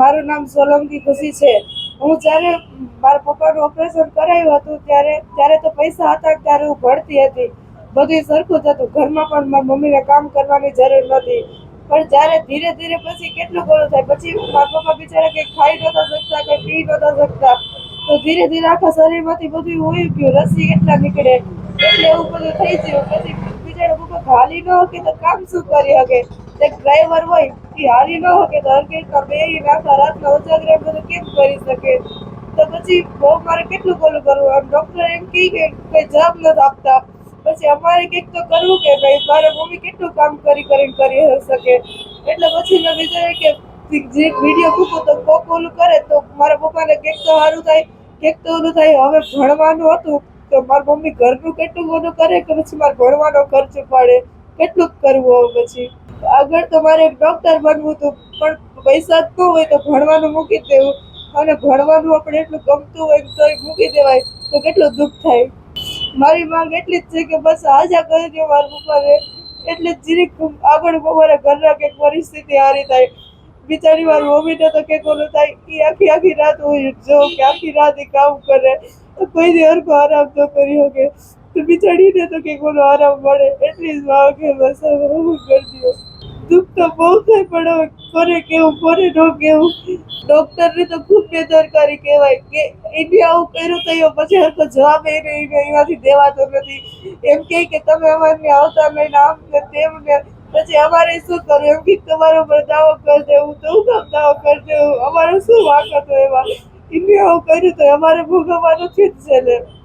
મારું નામ સોલંકી ખુશી છે. હું જ્યારે મારા પપ્પાનું ઓપરેશન કરાયું હતું ત્યારે ત્યારે તો પૈસા હતા, ત્યારે હું ભણતી હતી. બધું સરખું જ હતું. ઘરમાં પણ મારી મમ્મીને કામ કરવાની જરૂર નથી પણ જ્યારે ધીરે ધીરે પછી કેટલું ઘણું થાય, પછી મારા પપ્પા બિચારા કંઈ ખાઈ નહોતા શકતા, કંઈ પી નહોતા શકતા. તો ધીરે ધીરે આખા શરીરમાંથી બધું હોઈ ગયું. રસી એટલા નીકળે. એટલે એવું બધું થઈ ગયું. પછી બિચારા પપ્પા હાલી ન શકે તો કામ શું કરી શકે? એક ડ્રાઈવર હોય, એ હાલી ન શકે તો હરકેટમાં બે આખા રાતના ઉજાગરા બધું કેમ કરી શકે? તો પછી બહુ મારે કેટલું બોલું કરવું? આમ ડૉક્ટર એમ કહે કે કંઈ જવાબ નથી આપતા. પછી અમારે કંઈક તો કરવું કે ભાઈ, મારા મમ્મી કેટલું કામ કરી કરીને કરી શકે? એટલે પછી મેં વિચાર્યું કે જે વીડિયો મૂકું તો કોક ઓલું કરે તો મારા પપ્પાને કેક તો સારું થાય કેક તો ઓલું થાય. હવે ભણવાનું હતું, તો મારી મમ્મી ઘરનું કેટલું બધું કરે કે પછી મારે ભણવાનો ખર્ચ પડે? કેટલું કરવું હવે પછી? આગળ તો મારે ડૉક્ટર બનવું હતું, પણ પૈસા જ ન હોય તો ભણવાનું મૂકી દેવું. અને ભણવાનું આપણે એટલું ગમતું હોય તો મૂકી દેવાય. તો કેટલું દુઃખ થાય? મારી માંગ એટલી જ છે કે બસ આજા કરી દો મારા પપ્પાને. એટલે જ જીરીક આગળ મારા ઘરના કંઈક પરિસ્થિતિ હારી થાય બિચારી વાર મમ્મીને તો કંઈક ઓલું થાય એ આખી આખી રાત હું જો કે આખી રાત એ કામ કરે. તો કોઈ દી હરખો આરામ ન કરી શકે. તો બિચારીને તો કંઈક ઓલો આરામ મળે. એટલી જ માંગ કે બસ હું કરી દુઃખ તો બહુ થાય, પણ હવે કોને કેવું કોને ન કેવું. ડૉક્ટરને તો ખૂબ બેદરકારી કહેવાય કે એને આવું કર્યું તો એ પછી હરખો જવાબ એને એને એનાથી દેવાતો નથી. એમ કહે કે તમે અમારે આવતા નહીં આમ ને તેમ ને. પછી અમારે શું કરવું? એમ કે તમારા પર દાવો કરી દેવું, તો હું કામ દાવો કરી દેવું? અમારો શું વાંક હતો એમાં? એને આવું કર્યું તો અમારે ભોગવવાનું જ છે ને